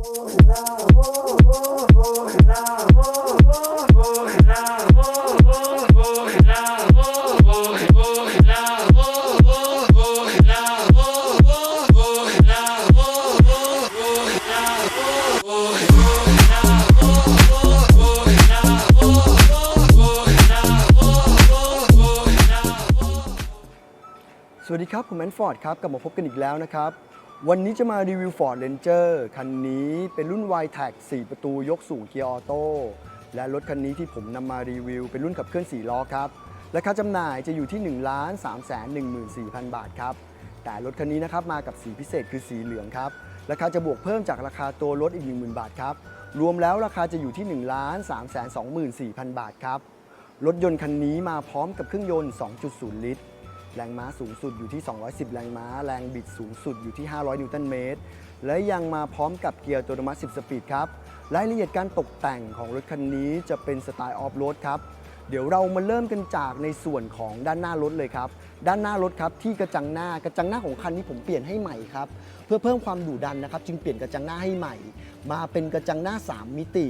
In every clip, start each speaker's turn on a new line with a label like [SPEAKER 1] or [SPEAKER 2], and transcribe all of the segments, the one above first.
[SPEAKER 1] สวัสดีครับ ผมแอนฟอร์ดครับ กลับมาพบกันอีกแล้วนะครับ วันนี้จะมารีวิว Ford Ranger คันนี้เป็นรุ่น y t e c 4 ประตูยกสูงเกียร์ออโต้และรถคันนี้ที่ผมนำมารีวิว เป็นรุ่นขับเคลื่อน 4 ล้อครับ ราคาจำหน่ายจะอยู่ที่ 1 3 1 4 0 0 0 บาทครับ แต่รถคันนี้นะครับมากับสีพิเศษคือสีเหลืองครับ ราคาจะบวกเพิ่มจากราคาตัวรถอีก 10,000 บาทครับ รวมแล้วราคาจะอยู่ที่ 1 3 2 4 0 0 0 บาทครับ รถยนต์คันนี้มาพร้อมกับเครื่องยนต์ 2.0 ลิตร แรงม้าสูงสุดอยู่ที่ 210 แรงม้า แรงบิดสูงสุดอยู่ที่ 500 นิวตันเมตร และยังมาพร้อมกับเกียร์อัตโนมัติ 10 สปีดครับ รายละเอียดการตกแต่งของรถคันนี้จะเป็นสไตล์ออฟโรดครับ เดี๋ยวเรามาเริ่มกันจากในส่วนของด้านหน้ารถเลยครับ ด้านหน้ารถครับที่กระจังหน้ากระจังหน้าของคันนี้ผมเปลี่ยนให้ใหม่ครับ เพื่อเพิ่มความดุดันนะครับ จึงเปลี่ยนกระจังหน้าให้ใหม่ มาเป็นกระจังหน้า 3 มิติ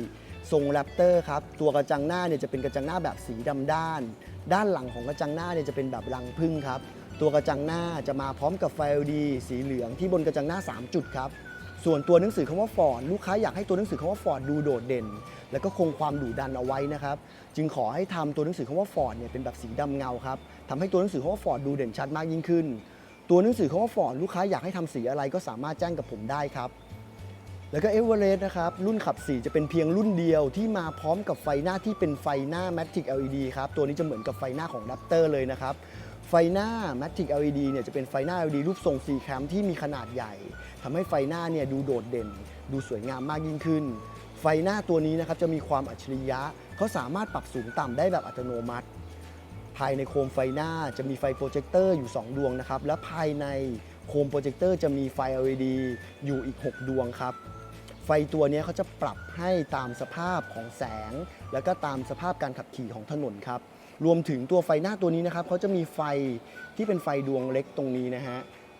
[SPEAKER 1] ทรงแรปเตอร์ครับตัวกระจังหน้าเนี่ยจะเป็นกระจังหน้าแบบสีดำด้าน ด้านหลังของกระจังหน้าเนี่ยจะเป็นแบบรังผึ้งครับตัวกระจังหน้าจะมาพร้อมกับไฟ LED สีเหลืองที่บนกระจังหน้า 3 จุดครับส่วนตัวหนังสือคำว่าฟอร์ดลูกค้าอยากให้ตัวหนังสือคำว่าฟอร์ดดูโดดเด่น แล้วก็คงความดุดันเอาไว้นะครับ จึงขอให้ทำตัวหนังสือคำว่าฟอร์ดเนี่ยเป็นแบบสีดำเงาครับทำให้ตัวหนังสือคำว่าฟอร์ดดูเด่นชัดมากยิ่งขึ้น ตัวหนังสือคำว่าฟอร์ดลูกค้าอยากให้ทำสีอะไรก็สามารถแจ้งกับผมได้ครับ แล้วก็เอเวอเรสต์นะครับรุ่นขับ 4 จะเป็นเพียงรุ่นเดียวที่มาพร้อมกับไฟหน้าที่เป็นไฟหน้า Matic LED ครับ ตัวนี้จะเหมือนกับไฟหน้าของ Raptor เลยนะครับ ไฟหน้า Matic LED เนี่ยจะเป็นไฟหน้า LED รูปทรง C cam ที่มีขนาดใหญ่ทำให้ไฟหน้าเนี่ยดูโดดเด่น ดูสวยงามมากยิ่งขึ้น ไฟหน้าตัวนี้นะครับจะมีความอัจฉริยะเขาสามารถปรับสูงต่ำได้แบบอัตโนมัติ ภายในโคมไฟหน้าจะมีไฟโปรเจคเตอร์อยู่ 2 ดวงนะครับและภายในโคมโปรเจคเตอร์จะมีไฟ LED อยู่อีก 6 ดวงครับ ไฟตัวนี้เขาจะปรับให้ตามสภาพของแสง แล้วก็ตามสภาพการขับขี่ของถนนครับ รวมถึงตัวไฟหน้าตัวนี้นะครับเขาจะมีไฟที่เป็นไฟดวงเล็กตรงนี้นะฮะ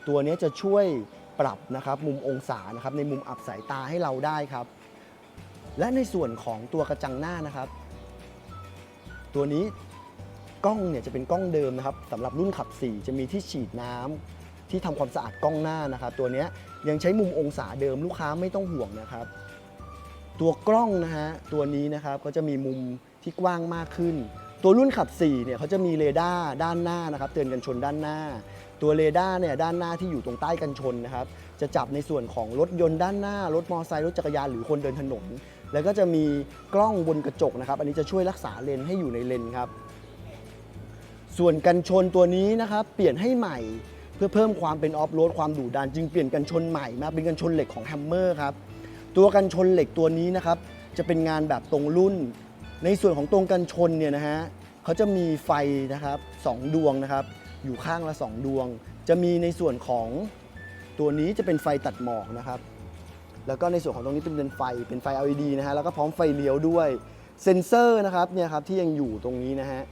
[SPEAKER 1] ตัวนี้จะช่วยปรับนะครับมุมองศานะครับในมุมอับสายตาให้เราได้ครับ และในส่วนของตัวกระจังหน้านะครับ ตัวนี้กล้องเนี่ยจะเป็นกล้องเดิมนะครับสำหรับรุ่นขับ 4 จะมีที่ฉีดน้ำ ที่ทำความสะอาดกล้องหน้านะครับ ตัวนี้ยังใช้มุมองศาเดิมลูกค้าไม่ต้องห่วงนะครับ ตัวกล้องนะฮะตัวนี้นะครับก็จะมีมุมที่กว้างมากขึ้น ตัวรุ่นขับ4เนี่ยเขาจะมีเรดาร์ด้านหน้านะครับเตือนกันชนด้านหน้า ตัวเรดาร์เนี่ยด้านหน้าที่อยู่ตรงใต้กันชนนะครับจะจับในส่วนของรถยนต์ด้านหน้ารถมอเตอร์ไซค์รถจักรยานหรือคนเดินถนน แล้วก็จะมีกล้องบนกระจกนะครับ อันนี้จะช่วยรักษาเลนให้อยู่ในเลนครับส่วนกันชนตัวนี้นะครับเปลี่ยนให้ใหม่ พื่อเพิ่มความเป็นออฟโรดความดุดันจึงเปลี่ยนกันชนใหม่มาเป็นกันชนเหล็กของแฮมเมอร์ครับตัวกันชนเหล็กตัวนี้นะครับจะเป็นงานแบบตรงรุ่น ในส่วนของตรงกันชนเนี่ยนะฮะเขาจะมีไฟนะครับสองดวงนะครับ อยู่ข้างละ 2 ดวง จะมีในส่วนของตัวนี้จะเป็นไฟตัดหมอกนะครับ แล้วก็ในส่วนของตรงนี้เป็นไฟเป็นไฟ LED นะฮะแล้วก็พร้อมไฟเลี้ยวด้วยเซ็นเซอร์นะครับเนี่ยครับที่ยังอยู่ตรงนี้นะฮะ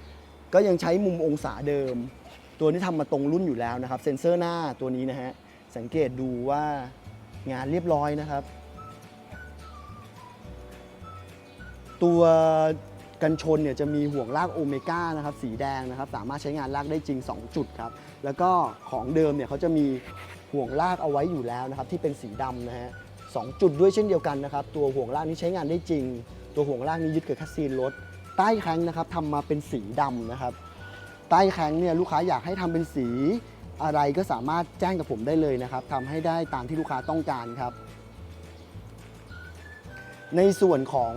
[SPEAKER 1] ก็ยังใช้มุมองศาเดิม ตัวนี้ทำมาตรงรุ่นอยู่แล้วนะครับ เซ็นเซอร์หน้าตัวนี้นะฮะ สังเกตดูว่างานเรียบร้อยนะครับ ตัวกันชนเนี่ยจะมีห่วงลากโอเมก้านะครับสีแดงนะครับ สามารถใช้งานลากได้จริง 2 จุดครับ แล้วก็ของเดิมเนี่ยเขาจะมีห่วงลากเอาไว้อยู่แล้วนะครับ ที่เป็นสีดำนะฮะสองจุดด้วยเช่นเดียวกันนะครับ ตัวห่วงลากนี้ใช้งานได้จริง ตัวห่วงลากนี้ยึดกับคัสซีนรถใต้แข้งนะครับทำมาเป็นสีดำนะครับ ใต้แข้งเนี่ยลูกค้าอยากให้ทำเป็นสีอะไรก็สามารถแจ้งกับผมได้เลยนะครับทำให้ได้ตามที่ลูกค้าต้องการครับ ในส่วนของ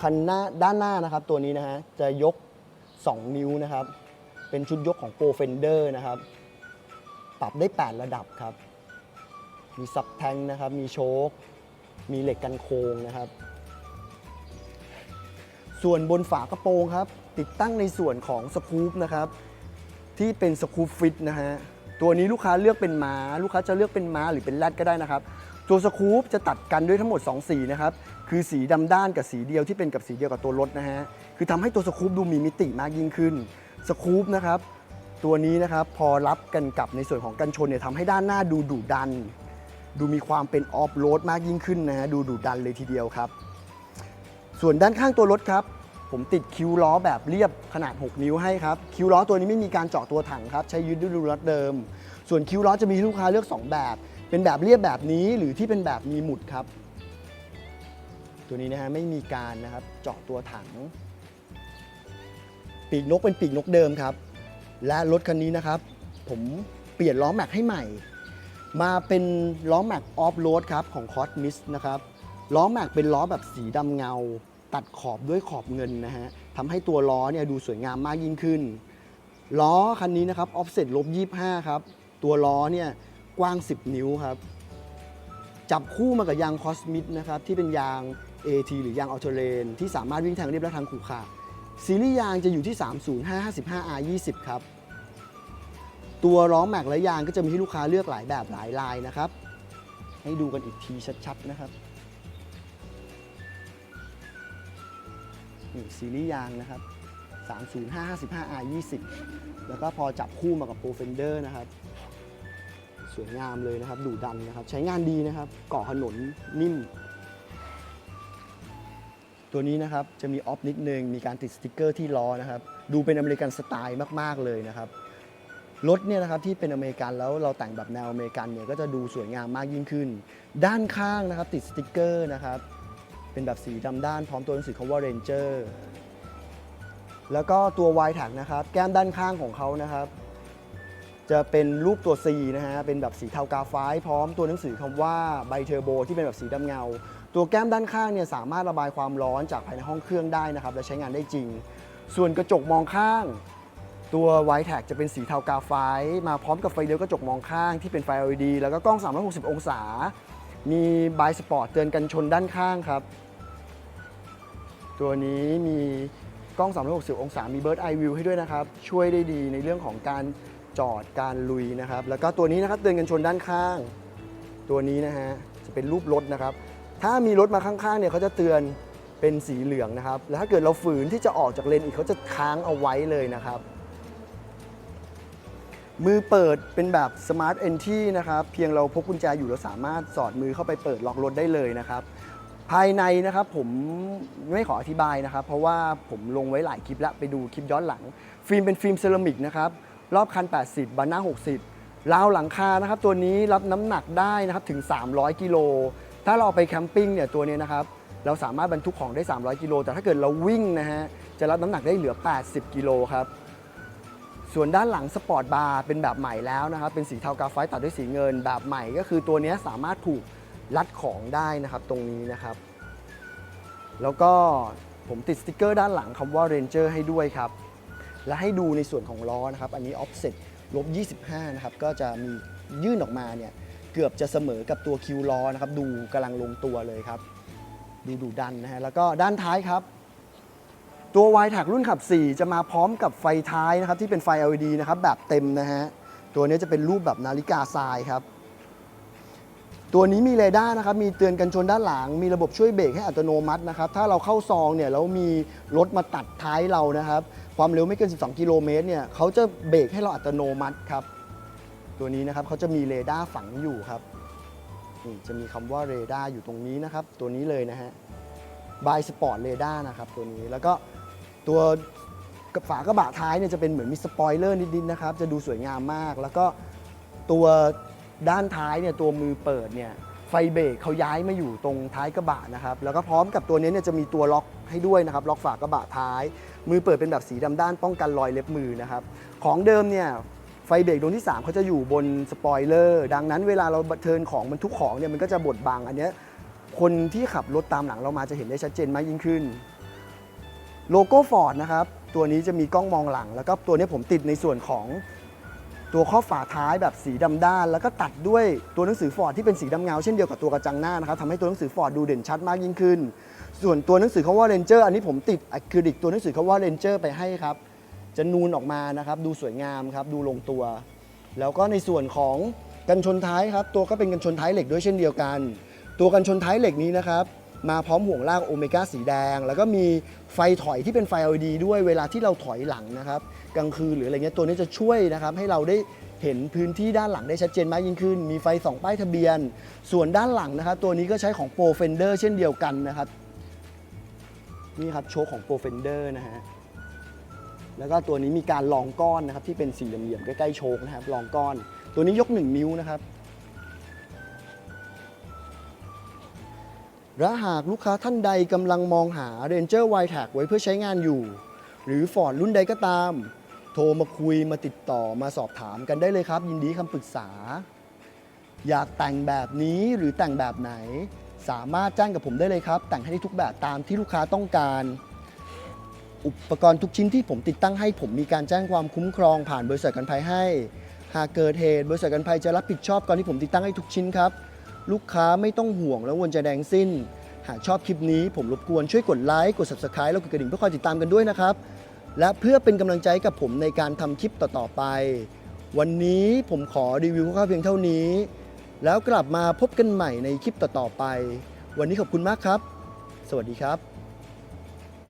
[SPEAKER 1] คันหน้าด้านหน้านะครับ ตัวนี้นะฮะจะยก 2 นิ้วนะครับ เป็นชุดยกของ Pro Fender นะครับ ปรับได้ 8 ระดับครับ มีซับแทงนะครับ มีโชค มีเหล็กกันโค้งนะครับ ส่วนบนฝากระโปรงครับ ติดตั้งในส่วนของสกู๊ปนะครับ ที่เป็นสกู๊ปฟิตนะฮะตัวนี้ลูกค้าเลือกเป็นม้า ลูกค้าจะเลือกเป็นม้าหรือเป็นแรดก็ได้นะครับ ตัวสกู๊ปจะตัดกันด้วยทั้งหมด 2 สีนะครับ คือสีดำด้านกับสีเดียวที่เป็นกับสีเดียวกับตัวรถนะฮะ คือทำให้ตัวสกู๊ปดูมีมิติมากยิ่งขึ้น สกู๊ปนะครับ ตัวนี้นะครับพอรับกันกับในส่วนของกันชนเนี่ยทำให้ด้านหน้าดูดุดัน ดูมีความเป็นออฟโรดมากยิ่งขึ้นนะฮะ ดูดุดันเลยทีเดียวครับ ส่วนด้านข้างตัวรถครับ ผมติดคิ้วล้อแบบเรียบขนาด 6 นิ้วให้ครับ คิ้วล้อตัวนี้ไม่มีการเจาะตัวถังครับ ใช้ยึดด้วยรูรัดเดิม ส่วนคิ้วล้อจะมีให้ลูกค้าเลือก 2 แบบ เป็นแบบเรียบแบบนี้หรือที่เป็นแบบมีหมุดครับ ตัวนี้นะฮะไม่มีการนะครับเจาะตัวถัง ปีกนกเป็นปีกนกเดิมครับ และรถคันนี้นะครับ ผมเปลี่ยนล้อแม็กให้ใหม่ มาเป็นล้อแม็กออฟโรดครับของคอสมิสนะครับล้อแม็กเป็นล้อแบบสีดำเงา ตัดขอบด้วยขอบเงินนะฮะทำให้ตัวล้อเนี่ยดูสวยงามมากยิ่งขึ้น ล้อคันนี้นะครับออฟเซ็ตลบ25 ครับ ตัวล้อเนี่ยกว้าง 10 นิ้วครับ จับคู่มากับยางคอสมิ t นะครับ ที่เป็นยาง AT หรือยางอัลเทเลนที่สามารถวิ่งทางเรียบและทางขรุขระซีรีส์ยางจะอยู่ที่ 305 55 R 20 ครับ ตัวล้อแม็กและยางก็จะมีให้ลูกค้าเลือกหลายแบบหลายลายนะครับ ให้ดูกันอีกทีชัดๆนะครับ นี่ซีรีส์ยางนะครับ 305 55 R 20 แล้วก็พอจับคู่มากับโปรเฟนเดอร์นะครับ สวยงามเลยนะครับ ดูดันนะครับ ใช้งานดีนะครับเกาะถนนนิ่ม ตัวนี้นะครับจะมีออฟนิดนึง มีการติดสติกเกอร์ที่ล้อนะครับ ดูเป็นอเมริกันสไตล์มาก ๆ เลยนะครับรถเนี่ยนะครับที่เป็นอเมริกันแล้วเราแต่งแบบแนวอเมริกันเนี่ยก็จะดูสวยงามมากยิ่งขึ้น ด้านข้างนะครับติดสติกเกอร์นะครับ เป็นแบบสีดำด้านพร้อมตัวหนังสือคำว่า Ranger แล้วก็ตัว y t a g นะครับ แก้มด้านข้างของเขานะครับ จะเป็นรูปตัว C นะฮะ เป็นแบบสีเทากาไฟพร้อมตัวหนังสือคำว่าไบเทอร์โบที่เป็นแบบสีดำเงา ตัวแก้มด้านข้างเนี่ยสามารถระบายความร้อนจากภายในห้องเครื่องได้นะครับ และใช้งานได้จริง ส่วนกระจกมองข้าง ตัวไวท์แท็กจะเป็นสีเทากาไฟมาพร้อมกับไฟเลี้ยวกระจกมองข้างที่เป็นไฟ LED แล้วก็กล้อง 360 องศา มีบายสปอร์ตเตือนกันชนด้านข้างครับ ตัวนี้มีกล้อง 360 องศา มี Bird Eye View ให้ด้วยนะครับ ช่วยได้ดีในเรื่องของการจอด การลุยนะครับ แล้วก็ตัวนี้นะครับเตือนกันชนด้านข้าง ตัวนี้นะฮะ จะเป็นรูปรถนะครับ ถ้ามีรถมาข้างๆ เนี่ยเขาจะเตือนเป็นสีเหลืองนะครับ แล้วถ้าเกิดเราฝืนที่จะออกจากเลนอีกเขาจะค้างเอาไว้เลยนะครับ มือเปิดเป็นแบบ Smart Entry นะครับ เพียงเราพกกุญแจอยู่เราสามารถสอดมือเข้าไปเปิดล็อกรถได้เลยนะครับ ภายในนะครับผมไม่ขออธิบายนะครับ เพราะว่าผมลงไว้หลายคลิปแล้วไปดูคลิปย้อนหลัง ฟิล์มเป็นฟิล์มเซรามิกนะครับรอบคัน 80 บานหน้า 60ราวหลังคานะครับ ตัวนี้รับน้ำหนักได้นะครับถึง 300 กิโลถ้าเราไปแคมปิ้งเนี่ยตัวนี้นะครับเราสามารถบรรทุกของได้ 300 กิโลแต่ถ้าเกิดเราวิ่งนะฮะจะรับน้ำหนักได้เหลือ 80 กิโลครับส่วนด้านหลังสปอร์ตบาร์เป็นแบบใหม่แล้วนะครับเป็นสีเทากาไฟตัดด้วยสีเงินแบบใหม่ ก็คือตัวนี้สามารถผูก รัดของได้นะครับตรงนี้นะครับ แล้วก็ผมติดสติกเกอร์ด้านหลังคำว่า Ranger ให้ด้วยครับ และให้ดูในส่วนของล้อนะครับ อันนี้ offset ลบ 25 นะครับ ก็จะมียื่นออกมาเนี่ย เกือบจะเสมอกับตัวคิวล้อนะครับ ดูกำลังลงตัวเลยครับ ดูดูดันนะฮะ แล้วก็ด้านท้ายครับ ตัว y t a g รุ่นขับ 4 จะมาพร้อมกับไฟท้ายนะครับ ที่เป็นไฟ LED นะครับ แบบเต็มนะฮะ ตัวนี้จะเป็นรูปแบบนาฬิกาทรายครับ ตัวนี้มีเรดาร์นะครับมีเตือนกันชนด้านหลัง มีระบบช่วยเบรกให้อัตโนมัตินะครับถ้าเราเข้าซองเนี่ยแล้วมีรถมาตัดท้ายเรานะครับความเร็วไม่เกิน 12 กิโลเมตรเนี่ยเขาจะเบรกให้เราอัตโนมัติครับตัวนี้นะครับเขาจะมีเรดาร์ฝังอยู่ครับนี่จะมีคำว่าเรดาร์อยู่ตรงนี้นะครับตัวนี้เลยนะฮะบายสปอร์ตเรดาร์นะครับตัวนี้แล้วก็ตัวฝากระบะท้ายเนี่ยจะเป็นเหมือนมีสปอยเลอร์นิดๆนะครับจะดูสวยงามมาก แล้วก็ตัว ด้านท้ายเนี่ยตัวมือเปิดเนี่ยไฟเบรกเขาย้ายมาอยู่ตรงท้ายกระบะนะครับแล้วก็พร้อมกับตัวนี้เนี่ยจะมีตัวล็อกให้ด้วยนะครับล็อกฝากระบะท้าย มือเปิดเป็นแบบสีดำด้านป้องกันรอยเล็บมือนะครับของเดิมเนี่ยไฟเบรกดวงที่ 3 เขาจะอยู่บนสปอยเลอร์ดังนั้นเวลาเราเทินของบรรทุกของเนี่ยมันก็จะบดบังอันนี้คนที่ขับรถตามหลังเรามาจะเห็นได้ชัดเจนมากยิ่งขึ้นโลโก้ฟอร์ดนะครับตัวนี้จะมีกล้องมองหลัง แล้วก็ตัวนี้ผมติดในส่วนของ ตัวข้อฝาท้ายแบบสีดำด้าน แล้วก็ตัดด้วยตัวหนังสือฟอร์ดที่เป็นสีดำเงาเช่นเดียวกับตัวกระจังหน้านะครับทำให้ตัวหนังสือฟอร์ดดูเด่นชัดมากยิ่งขึ้น ส่วนตัวหนังสือคาว่า Ranger อันนี้ผมติดอะคริลิกตัวหนังสือคาว่า Ranger ไปให้ครับจะนูนออกมานะครับ ดูสวยงามครับดูลงตัว แล้วก็ในส่วนของกันชนท้ายครับ ตัวก็เป็นกันชนท้ายเหล็กด้วยเช่นเดียวกัน ตัวกันชนท้ายเหล็กนี้นะครับ มาพร้อมห่วงลากโอเมก้าสีแดง แล้วก็มีไฟถอยที่เป็นไฟ LED ด้วยเวลาที่เราถอยหลังนะครับกลางคืนหรืออะไรเงี้ยตัวนี้จะช่วยนะครับให้เราได้เห็นพื้นที่ด้านหลังได้ชัดเจนมากยิ่งขึ้น มีไฟสองป้ายทะเบียน ส่วนด้านหลังนะครับ ตัวนี้ก็ใช้ของ Pro Fender เช่นเดียวกันนะครับนี่ครับโชคของ Pro Fender นะฮะแล้วก็ตัวนี้มีการรองก้อนนะครับที่เป็นสี่เหลี่ยมๆใกล้ๆโชคนะครับรองก้อน ตัวนี้ยก 1 นิ้วนะครับ และหากลูกค้าท่านใดกำลังมองหา Ranger w i t a g ไว้เพื่อใช้งานอยู่ หรือ Ford รุ่นใดก็ตาม โทรมาคุยมาติดต่อมาสอบถามกันได้เลยครับ ยินดีคำปรึกษา อยากแต่งแบบนี้หรือแต่งแบบไหน สามารถจ้างกับผมได้เลยครับ แต่งให้ได้ทุกแบบตามที่ลูกค้าต้องการ อุปกรณ์ทุกชิ้นที่ผมติดตั้งให้ผมมีการแจ้งความคุ้มครองผ่านบริษัทกันภัยให้ หากเกิดเหตุบริษัทกันภัยจะรับผิดชอบก่อนที่ผมติดตั้งให้ทุกชิ้นครับ ลูกค้าไม่ต้องห่วงแล้ววนใจแดงสิ้น หากชอบคลิปนี้ผมรบกวนช่วยกดไลค์กด subscribe แล้วกดกระดิ่งเพื่อคอยติดตามกันด้วยนะครับ และเพื่อเป็นกำลังใจกับผมในการทำคลิปต่อๆไป วันนี้ผมขอรีวิวคร่าวๆเพียงเท่านี้ แล้วกลับมาพบกันใหม่ในคลิปต่อๆไป วันนี้ขอบคุณมากครับ สวัสดีครับ